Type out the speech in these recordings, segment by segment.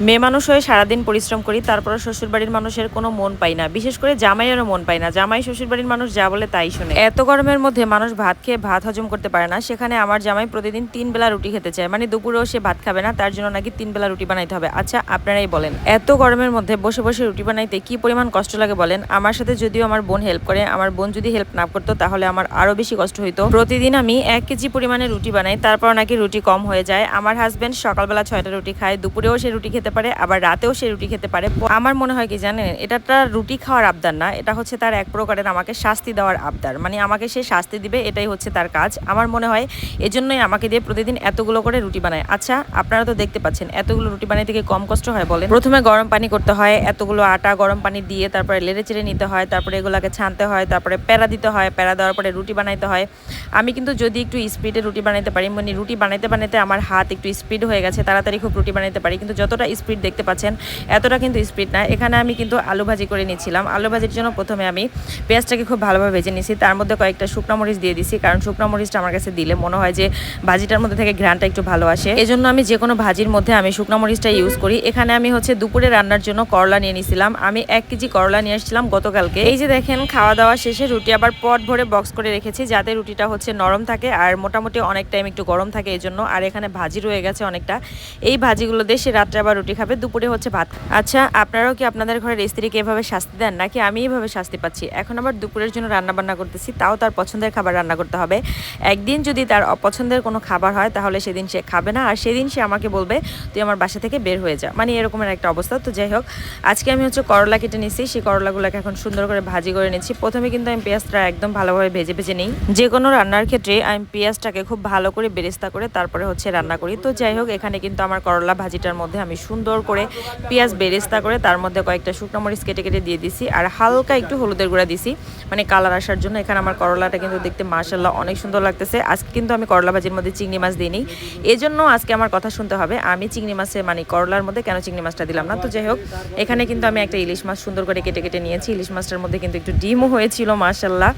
মেয়ে মানুষ হয়ে সারাদিন পরিশ্রম করি তারপরে শ্বশুর বাড়ির মানুষের কোনো মন পাই না। বিশেষ করে জামাইয়েরও মন পাই না। জামাই শ্বশুর বাড়ির মানুষ যা বলে তাই শুনে। এত গরমের মধ্যে মানুষ ভাত খেয়ে ভাত হজম করতে পারে না। সেখানে আমার জামাই প্রতিদিন তিন বেলা রুটি খেতে চায়। মানে দুপুরেও সে ভাত খাবে না, তার জন্য নাকি তিন বেলা রুটি বানাইতে হবে। আচ্ছা আপনারাই বলেন, এত গরমের মধ্যে বসে বসে রুটি বানাইতে কি পরিমাণ কষ্ট লাগে বলেন? আমার সাথে যদিও আমার বোন হেল্প করে, আমার বোন যদি হেল্প না করতো, তাহলে আমার আরও বেশি কষ্ট হইতো। প্রতিদিন আমি এক কেজি পরিমাণে রুটি বানাই তারপর নাকি রুটি কম হয়ে যায়। আমার হাজব্যান্ড সকালবেলা ছয়টা রুটি খায়, দুপুরেও সে রুটি খেতে পারে, আবার রাতেও সে রুটি খেতে পারে। আমার মনে হয় কি জানেন এটা তার রুটি খাওয়ার আবদার না, এটা হচ্ছে তার এক প্রকারের আমাকে শাস্তি দেওয়ার আবদার। মানে আমাকে সে শাস্তি দিবে, এটাই হচ্ছে তার কাজ। আমার মনে হয় এজন্যই আমাকে দিয়ে প্রতিদিন এতগুলো করে রুটি বানায়। আচ্ছা আপনারা তো দেখতে পাচ্ছেন, এতগুলো রুটি বানাইতে কি কম কষ্ট হয় বলেন। প্রথমে গরম পানি করতে হয়, এতগুলো আটা গরম পানি দিয়ে তারপরে লেড়ে চেড়ে নিতে হয়, তারপরে এগুলোকে ছানতে হয়, তারপরে প্যারা দিতে হয়, প্যারা দেওয়ার পরে রুটি বানাইতে হয়। আমি কিন্তু যদি একটু স্পিডে রুটি বানাইতে পারি মানে রুটি বানাইতে বানাইতে আমার হাত একটু স্পিড হয়ে গেছে, তাড়াতাড়ি খুব রুটি বানাইতে পারি, কিন্তু যতটা স্পিড দেখতে পাচ্ছেন, এতটা কিন্তু স্পিড না। এখানে আমি কিন্তু আলু ভাজি করে নিয়েছিলাম। আলু ভাজির জন্য প্রথমে আমি পেঁয়াজটাকে খুব ভালোভাবে ভেজে নিয়েছি। তার মধ্যে কয়েকটা শুকনো মরিচ দিয়ে দিছি কারণ শুকনো মরিচটা আমার কাছে দিলে মনে হয় যে ভাজিটার মধ্যে থেকে ঘ্রানটা একটু ভালো আসে। এজন্য আমি যে কোনো ভাজির মধ্যে আমি শুকনো মরিচটা ইউজ করি। এখানে আমি হচ্ছে দুপুরে রান্নার জন্য করলা নিয়ে নিয়েছিলাম। আমি এক কেজি করলা নিয়ে এসেছিলাম গতকালকে। এই যে দেখেন, খাওয়া দাওয়া শেষে রুটি আবার পট ভরে বক্স করে রেখেছি, যাতে রুটিটা হচ্ছে নরম থাকে আর মোটামুটি অনেক টাইম একটু গরম থাকে এই জন্য আর এখানে ভাজি রয়ে গেছে অনেকটা। এই ভাজিগুলো দিয়ে সে রাত্রে আবার রুটি খাবে, দুপুরে হচ্ছে ভাত। আচ্ছা আপনারাও কি আপনাদের ঘরের স্ত্রীকে এভাবে শাস্তি দেন? নাকি আমি এইভাবে শাস্তি পাচ্ছি? এখন আবার দুপুরের জন্য রান্না বান্না করতেছি, তাও তার পছন্দের খাবার রান্না করতে হবে। একদিন যদি তার অপছন্দের কোনো খাবার হয়, তাহলে সেদিন সে খাবে না। আর সেদিন সে আমাকে বলবে, তুই আমার বাসা থেকে বের হয়ে যা। মানে এরকমের একটা অবস্থা। তো যাই হোক, আজকে আমি হচ্ছে করলা কেটে নিচ্ছি সেই করলাগুলোকে এখন সুন্দর করে ভাজি করে নিচ্ছি। প্রথমে কিন্তু আমি পেঁয়াজটা একদম ভালোভাবে ভেজে ভেজে নিই। যে কোনো রান্নার ক্ষেত্রে আমি পেঁয়াজটাকে খুব ভালো করে বেরেস্তা করে তারপরে হচ্ছে রান্না করি। তো যাই হোক, এখানে কিন্তু আমার করলা ভাজিটার মধ্যে আমি সুন্দর করে পেঁয়াজ বেরেস্তা করে তার মধ্যে কয়েকটা শুকনো মরিচ কেটে কেটে দিয়ে দিছি। আর হালকা একটু হলুদের গুঁড়া দিছি। মানে কালার আসার জন্য এখানে আমার করলাটা কিন্তু দেখতে মাশাল্লাহ অনেক সুন্দর লাগতেছে। আজকে কিন্তু আমি করলা ভাজির মধ্যে চিংড়ি মাছ দিইনি। এই জন্য আজকে আমার কথা শুনতে হবে, আমি চিংড়ি মাছে মানে করলার মধ্যে কেন চিংড়ি মাছটা দিলাম না? তো যাই হোক এখানে কিন্তু আমি একটা ইলিশ মাছ সুন্দর করে কেটে কেটে নিয়েছি। ইলিশ মাছটার মধ্যে কিন্তু একটু ডিমও হয়েছিল মাশাল্লাহ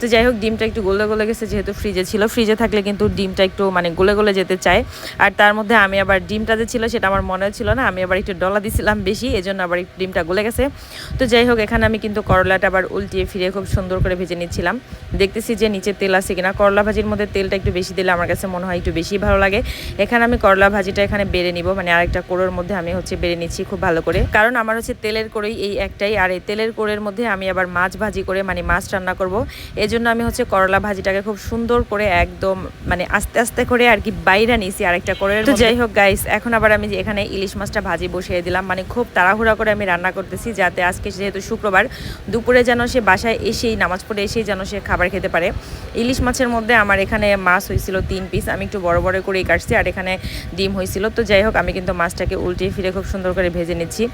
তো যাই হোক ডিমটা একটু গলে গলে গেছে যেহেতু ফ্রিজে ছিল। ফ্রিজে থাকলে কিন্তু ডিমটা একটু মানে গলে গলে যেতে চায়। আর তার মধ্যে আমি আবার ডিমটা যে ছিল সেটা আমার মনে ছিল না। আমি আবার একটু ডলা দিছিলাম বেশি এজন্য আবার একটু ডিমটা গলে গেছে। তো যাই হোক এখানে আমি কিন্তু করলাটা আবার উল্টিয়ে ফিরে খুব সুন্দর করে ভেজে নিচ্ছিলাম। দেখতেছি যে নিচে তেল আছে কিনা। করলা ভাজির মধ্যে তেলটা একটু বেশি দিলে আমার কাছে মনে হয় একটু বেশি ভালো লাগে। এখানে আমি করলা ভাজিটা এখানে বেড়ে নিব মানে আরেকটা কোড়োর মধ্যে আমি হচ্ছে বেড়ে নিচ্ছি খুব ভালো করে। কারণ আমার হচ্ছে তেলের কড়ই এই একটাই আর এই তেলের কোড়ের মধ্যে আমি আবার মাছ ভাজি করে মানে মাছ রান্না করব। এই জন্য আমি হচ্ছে করলা ভাজিটাকে খুব সুন্দর করে একদম মানে আস্তে আস্তে করে আর কি বাইরে নিয়েছি আরেকটা করে তো যাই হোক গাইস এখন আবার আমি যে এখানে ইলিশ মাছটা ভাজি বসিয়ে দিলাম। মানে খুব তাড়াহুড়া করে আমি রান্না করতেছি যাতে আজকে যেহেতু শুক্রবার, দুপুরে যেন সে বাসায় এসেই, নামাজ পড়ে এসেই যেন সে খাবার খেতে পারে। ইলিশ মাছের মধ্যে আমার এখানে মাছ হয়েছিল তিন পিস আমি একটু বড় বড় করেই কাটছি, আর এখানে ডিম হয়েছিল তো যাই হোক, আমি কিন্তু মাছটাকে উল্টিয়ে ফিরে খুব সুন্দর করে ভেজে নিচ্ছি।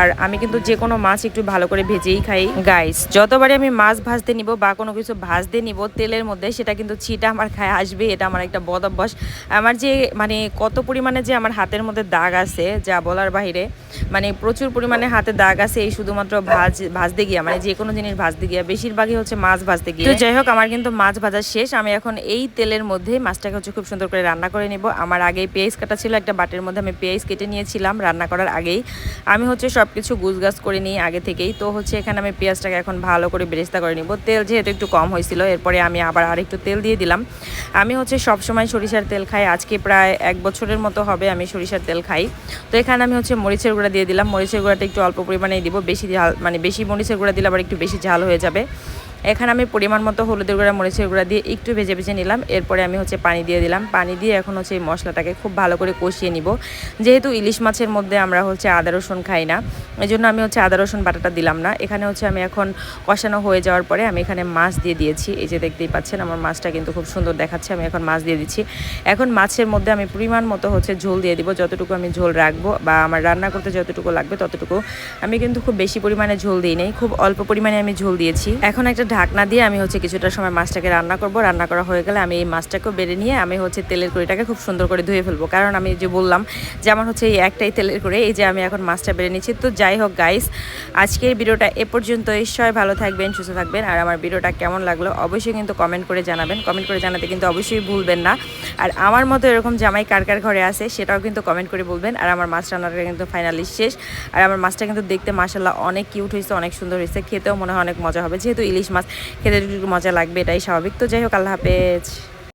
আর আমি কিন্তু যে কোনো মাছ একটু ভালো করে ভেজেই খাই। গাইস যতবারই আমি মাছ ভাজতে নিব বা কোনো কিছু ভাজতে নিব, তেলের মধ্যে সেটা কিন্তু ছিটা আমার খায় আসবে, এটা আমার একটা বদ অভ্যাস। আমার যে মানে কত পরিমাণে যে আমার হাতের মধ্যে দাগ আছে, যা বলার বাইরে মানে প্রচুর পরিমাণে হাতে দাগ আছে এই শুধুমাত্র ভাজ, ভাজতে গিয়া মানে যে কোনো জিনিস ভাজতে গিয়া, বেশিরভাগই হচ্ছে মাছ ভাজতে গিয়ে। তো যাই হোক, আমার কিন্তু মাছ ভাজা শেষ। আমি এখন এই তেলের মধ্যে মাছটাকে হচ্ছে খুব সুন্দর করে রান্না করে নিব। আমার আগেই পেঁয়াজ কাটা ছিল, একটা বাটের মধ্যে আমি পেঁয়াজ কেটে নিয়েছিলাম রান্না করার আগেই। আমি হচ্ছে সব কিছু গুজগাছ করে নিই আগে থেকেই। তো হচ্ছে এখানে আমি পেঁয়াজটাকে এখন ভালো করে বেরেস্তা করে নিব। তেল যেহেতু একটু কম হয়েছিল, এরপরে আমি আবার আরেকটু তেল দিয়ে দিলাম। আমি হচ্ছে সব সময় সরিষার তেল খাই। আজকে প্রায় এক বছরের মতো হবে আমি সরিষার তেল খাই। তো এখানে আমি হচ্ছে মরিচের গুঁড়া দিয়ে দিলাম। মরিচের গুঁড়াটা একটু অল্প পরিমাণেই দিব। বেশি ঝাল মানে বেশি মরিচের গুঁড়া দিলে আবার একটু বেশি ঝাল হয়ে যাবে। এখানে আমি পরিমাণ মতো হলুদের গুঁড়া, মরিচের গুঁড়া দিয়ে একটু ভেজে ভেজে নিলাম। এরপরে আমি হচ্ছে পানি দিয়ে দিলাম। পানি দিয়ে এখন হচ্ছে এই মশলাটাকে খুব ভালো করে কষিয়ে নিব। যেহেতু ইলিশ মাছের মধ্যে আমরা হচ্ছে আদা, রসুন খাই না এই জন্য আমি হচ্ছে আদা, রসুন বাটাটা দিলাম না। এখানে হচ্ছে আমি এখন কষানো হয়ে যাওয়ার পরে আমি এখানে মাছ দিয়ে দিয়েছি। এই যে দেখতেই পাচ্ছেন, আমার মাছটা কিন্তু খুব সুন্দর দেখাচ্ছে। আমি এখন মাছ দিয়ে দিচ্ছি। এখন মাছের মধ্যে আমি পরিমাণ মতো হচ্ছে ঝোল দিয়ে দিব। যতটুকু আমি ঝোল রাখব বা আমার রান্না করতে যতটুকু লাগবে ততটুকু। আমি কিন্তু খুব বেশি পরিমাণে ঝোল দিই নেই, খুব অল্প পরিমাণে আমি ঝোল দিয়েছি। এখন একটা ঢাকনা দিয়ে আমি হচ্ছে কিছুটা সময় মাছটাকে রান্না করব। রান্না করা হয়ে গেলে আমি এই মাছটাকেও বেড়ে নিয়ে আমি হচ্ছে তেলের কড়িটাকে খুব সুন্দর করে ধুয়ে ফেলব। কারণ আমি যে বললাম যে আমার হচ্ছে এই একটাই তেলের করে এই যে আমি এখন মাছটা বেড়ে নিচ্ছি। তো যাই হোক গাইস আজকের ভিডিওটা এ পর্যন্তই। সবাই ভালো থাকবেন, সুস্থ থাকবেন। আর আমার ভিডিওটা কেমন লাগল অবশ্যই কিন্তু কমেন্ট করে জানাবেন। কমেন্ট করে জানাতে কিন্তু অবশ্যই ভুলবেন না। আর আমার মতো এরকম জামাই কার কার ঘরে আছে সেটাও কিন্তু কমেন্ট করে বলবেন। আর আমার মাছ রান্নাটা কিন্তু ফাইনালি শেষ। আর আমার মাছটা কিন্তু দেখতে মাসাল্লাহ অনেক কিউট হয়েছে, অনেক সুন্দর হয়েছে। খেতেও মনে হয় অনেক মজা হবে। যেহেতু ইলিশ মাছ খেতে মজা লাগবে এটাই স্বাভাবিক। তো যাই হোক আল্লাহ হাফেজ।